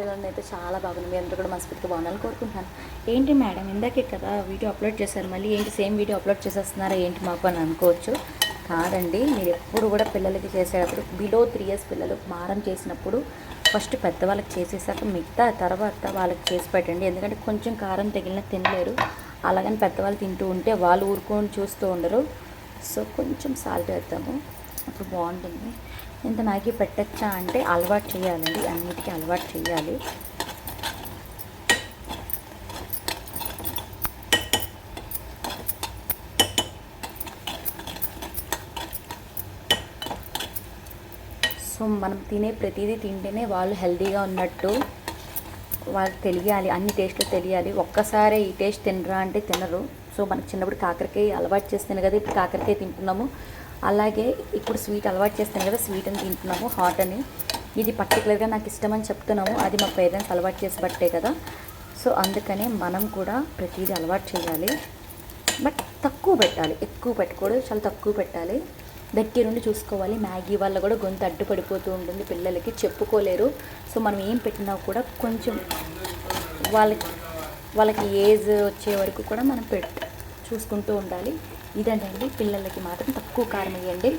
అయితే చాలా బాగుంది మీ అందరూ కూడా మనస్ఫూర్తిగా బాగుండాలని కోరుకుంటున్నాను. ఏంటి మేడం ఇందాకే కదా వీడియో అప్లోడ్ చేశారు. మళ్ళీ ఏంటి సేమ్ వీడియో అప్లోడ్ చేసేస్తున్నారా ఏంటి మాకు అని అనుకోవచ్చు. కాదండి మీరు ఎప్పుడు కూడా పిల్లలకి చేసేటప్పుడు బిలో త్రీ ఇయర్స్ పిల్లలు మారం చేసినప్పుడు ఫస్ట్ పెద్దవాళ్ళకి చేసేసాక మిగతా తర్వాత వాళ్ళకి చేసి పెట్టండి. ఎందుకంటే కొంచెం కారం తగిలిన తినలేరు. అలాగని పెద్దవాళ్ళు తింటూ ఉంటే వాళ్ళు ఊరుకొని చూస్తూ ఉండరు. సో కొంచెం సాల్ట్ వేద్దాము. అప్పుడు బాగుంటుంది. ఇంత మ్యాగీ పెట్టచ్చా అంటే అలవాటు చేయాలండి. అన్నిటికీ అలవాటు చేయాలి. సో మనం తినే ప్రతిదీ తింటేనే వాళ్ళు హెల్తీగా ఉన్నట్టు వాళ్ళకి తెలియాలి. అన్ని టేస్ట్లు తెలియాలి. ఒక్కసారే ఈ టేస్ట్ తినరా అంటే తినరు. సో మనకి చిన్నప్పుడు కాకరకాయ అలవాటు చేస్తాను కదా ఇప్పుడు కాకరకాయ తింటున్నాము. అలాగే ఇప్పుడు స్వీట్ అలవాటు చేస్తాను కదా స్వీట్ అని తింటున్నాము హాట్ అని. ఇది పర్టికులర్గా నాకు ఇష్టమని చెప్తున్నాము. అది మా పేరెంట్స్ అలవాటు చేసి బట్టే కదా. సో అందుకనే మనం కూడా ప్రతిదీ అలవాటు చేయాలి. బట్ తక్కువ పెట్టాలి ఎక్కువ పెట్టకూడదు చాలా తక్కువ పెట్టాలి. దగ్గర నుండి చూసుకోవాలి. మ్యాగీ వల్ల కూడా గొంతు అడ్డు పడిపోతూ ఉంటుంది పిల్లలకి చెప్పుకోలేరు. సో మనం ఏం పెట్టినా కూడా కొంచెం వాళ్ళకి వాళ్ళకి ఏజ్ వచ్చే వరకు కూడా మనం పెట్ చూసుకుంటూ ఉండాలి. ఇదండి పిల్లలకి మాత్రం తక్కువ కారం వేయండి.